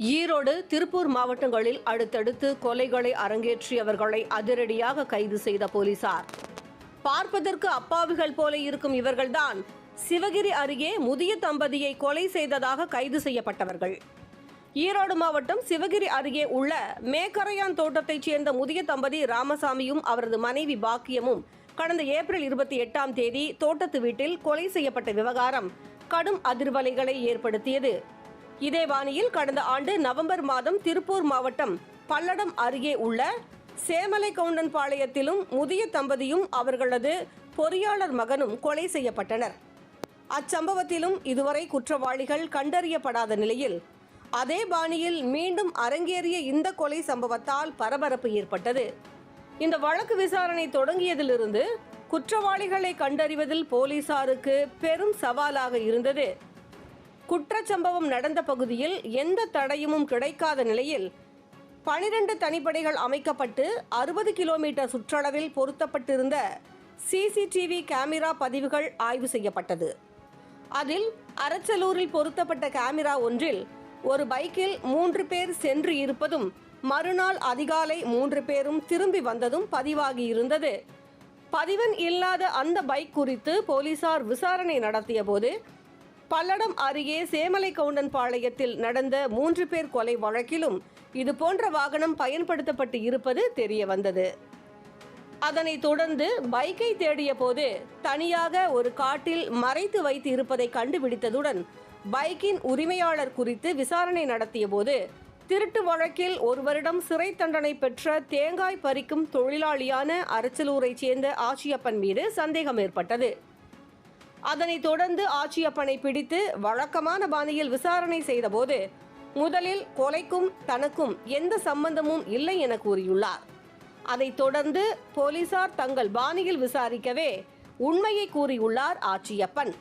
ஈரோடு திருப்பூர் மாவட்டங்களில் அடுத்தடுத்து கொலைகளை அரங்கேற்றியவர்களை அதிரடியாக கைது செய்த போலீசார். பார்ப்பதற்கு அப்பாவிகள் போல இருக்கும் இவர்கள்தான் சிவகிரி அருகே முதிய தம்பதியை கொலை செய்ததாக கைது செய்யப்பட்டவர்கள். ஈரோடு மாவட்டம் சிவகிரி அருகே உள்ள மேக்கரையான் தோட்டத்தைச் சேர்ந்த முதிய தம்பதி ராமசாமியும் அவரது மனைவி பாக்கியமும் கடந்த ஏப்ரல் இருபத்தி எட்டாம் தேதி தோட்டத்து வீட்டில் கொலை செய்யப்பட்ட விவகாரம் கடும் அதிர்வலைகளை ஏற்படுத்தியது. இதே பாணியில் கடந்த ஆண்டு நவம்பர் மாதம் திருப்பூர் மாவட்டம் பல்லடம் அருகே உள்ள சேமலை கவுண்டன் பாளையத்திலும் முதிய தம்பதியும் அவர்களது பொறியாளர் மகனும் கொலை செய்யப்பட்டனர். அச்சம்பவத்திலும் இதுவரை குற்றவாளிகள் கண்டறியப்படாத நிலையில் அதே பாணியில் மீண்டும் அரங்கேறிய இந்த கொலை சம்பவத்தால் பரபரப்பு ஏற்பட்டது. இந்த வழக்கு விசாரணை தொடங்கியதிலிருந்து குற்றவாளிகளை கண்டறிவதில் போலீசாருக்கு பெரும் சவாலாக இருந்தது. குற்றச்சம்பவம் நடந்த பகுதியில் எந்த தடையும் கிடைக்காத நிலையில் பனிரெண்டு தனிப்படைகள் அமைக்கப்பட்டு அறுபது கிலோமீட்டர் சுற்றளவில் பொருத்தப்பட்டிருந்த சிசிடிவி கேமரா பதிவுகள் ஆய்வு செய்யப்பட்டது. அதில் அரச்சலூரில் பொருத்தப்பட்ட கேமரா ஒன்றில் ஒரு பைக்கில் மூன்று பேர் சென்று இருப்பதும் மறுநாள் அதிகாலை மூன்று பேரும் திரும்பி வந்ததும் பதிவாகி இருந்தது. பதிவன் இல்லாத அந்த பைக் குறித்து போலீசார் விசாரணை நடத்திய போது பல்லடம் அருகே சேமலை கவுண்டன் பாளையத்தில் நடந்த மூன்று பேர் கொலை வழக்கிலும் இது போன்ற வாகனம் பயன்படுத்தப்பட்டு இருப்பது தெரிய வந்தது. அதனைத் தொடர்ந்து பைக்கை தேடிய போது தனியாக ஒரு காட்டில் மறைத்து வைத்து இருப்பதை கண்டுபிடித்ததுடன் பைக்கின் உரிமையாளர் குறித்து விசாரணை நடத்திய போது திருட்டு வழக்கில் ஒருவரிடம் சிறை தண்டனை பெற்ற தேங்காய் பறிக்கும் தொழிலாளியான அரச்சலூரைச் சேர்ந்த ஆச்சியப்பன் மீது சந்தேகம் ஏற்பட்டது. அதனைத் தொடர்ந்து ஆட்சியப்பனை பிடித்து வழக்கமான பாணியில் விசாரணை செய்தபோது முதலில் கொலைக்கும் தனக்கும் எந்த சம்பந்தமும் இல்லை என கூறியுள்ளார். அதைத் தொடர்ந்து போலீசார் தங்கள் பாணியில் விசாரிக்கவே உண்மையை கூறியுள்ளார் ஆச்சியப்பன்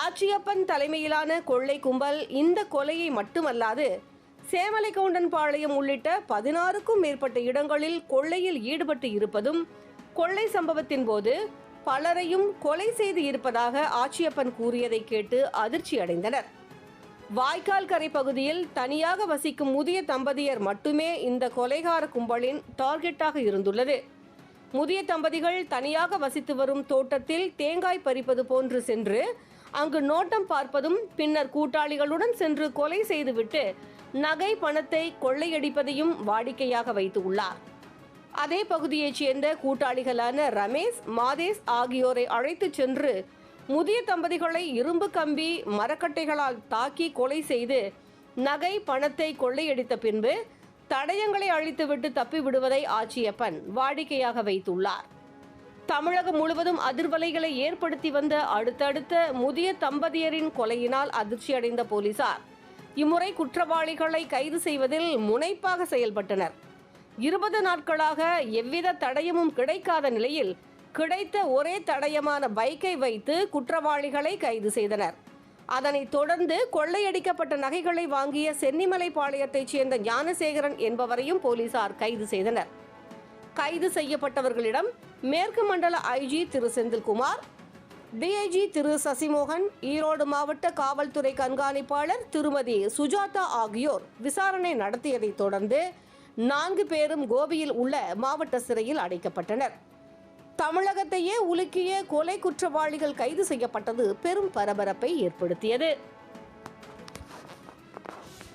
ஆச்சியப்பன் தலைமையிலான கொள்ளை கும்பல் இந்த கொலையை மட்டுமல்லாது சேமலைக்கவுண்டன் பாளையம் உள்ளிட்ட பதினாறுக்கும் மேற்பட்ட இடங்களில் கொள்ளையில் ஈடுபட்டு இருப்பதும் கொள்ளை சம்பவத்தின் போது பலரையும் கொலை செய்து இருப்பதாக ஆட்சியப்பன் கூறியதை கேட்டு அதிர்ச்சி அடைந்தனர். வாய்க்கால் கரை பகுதியில் தனியாக வசிக்கும் முதிய தம்பதியர் மட்டுமே இந்த கொலைகார கும்பலின் டார்கெட்டாக இருந்துள்ளது. முதிய தம்பதிகள் தனியாக வசித்து வரும் தோட்டத்தில் தேங்காய் பறிப்பது போன்று சென்று அங்கு நோட்டம் பார்ப்பதும் பின்னர் கூட்டாளிகளுடன் சென்று கொலை செய்துவிட்டு நகை பணத்தை கொள்ளையடிப்பதையும் வாடிக்கையாக வைத்துள்ளார் அதே பகுதியைச் சேர்ந்த கூட்டாளிகளான ரமேஷ் மாதேஷ் ஆகியோரை அழைத்துச் சென்று முதிய தம்பதிகளை இரும்பு கம்பி மரக்கட்டைகளால் தாக்கி கொலை செய்து நகை பணத்தை கொள்ளையடித்த பின்பு தடயங்களை அழித்துவிட்டு தப்பி விடுவதை ஆச்சியப்பன் வாடிக்கையாக வைத்துள்ளார். தமிழகம் முழுவதும் அதிர்வலைகளை ஏற்படுத்தி வந்த அடுத்தடுத்த முதிய தம்பதியரின் கொலையினால் அதிர்ச்சியடைந்த போலீசார். இம்முறை குற்றவாளிகளை கைது செய்வதில் முனைப்பாக செயல்பட்டனர். இருபது நாட்களாக எவ்வித தடயமும் கிடைக்காத நிலையில் கிடைத்த ஒரே தடயமான பைக்கை வைத்து குற்றவாளிகளை கைது செய்தனர். அதனைத் தொடர்ந்து கொள்ளையடிக்கப்பட்ட நகைகளை வாங்கிய சென்னிமலை பாளையத்தைச் சேர்ந்த ஞானசேகரன் என்பவரையும் போலீசார் கைது செய்தனர். கைது செய்யப்பட்டவர்களிடம் மேற்கு மண்டல ஐஜி திரு செந்தில்குமார் டிஐஜி திரு சசிமோகன் ஈரோடு மாவட்ட காவல்துறை கண்காணிப்பாளர் திருமதி சுஜாதா ஆகியோர் விசாரணை நடத்தியதைத் தொடர்ந்து நான்கு பேரும் கோபியில் உள்ள மாவட்ட சிறையில் அடைக்கப்பட்டனர். தமிழகத்தையே உலுக்கிய கொலை குற்றவாளிகள் கைது செய்யப்பட்டது பெரும் பரபரப்பை ஏற்படுத்தியது.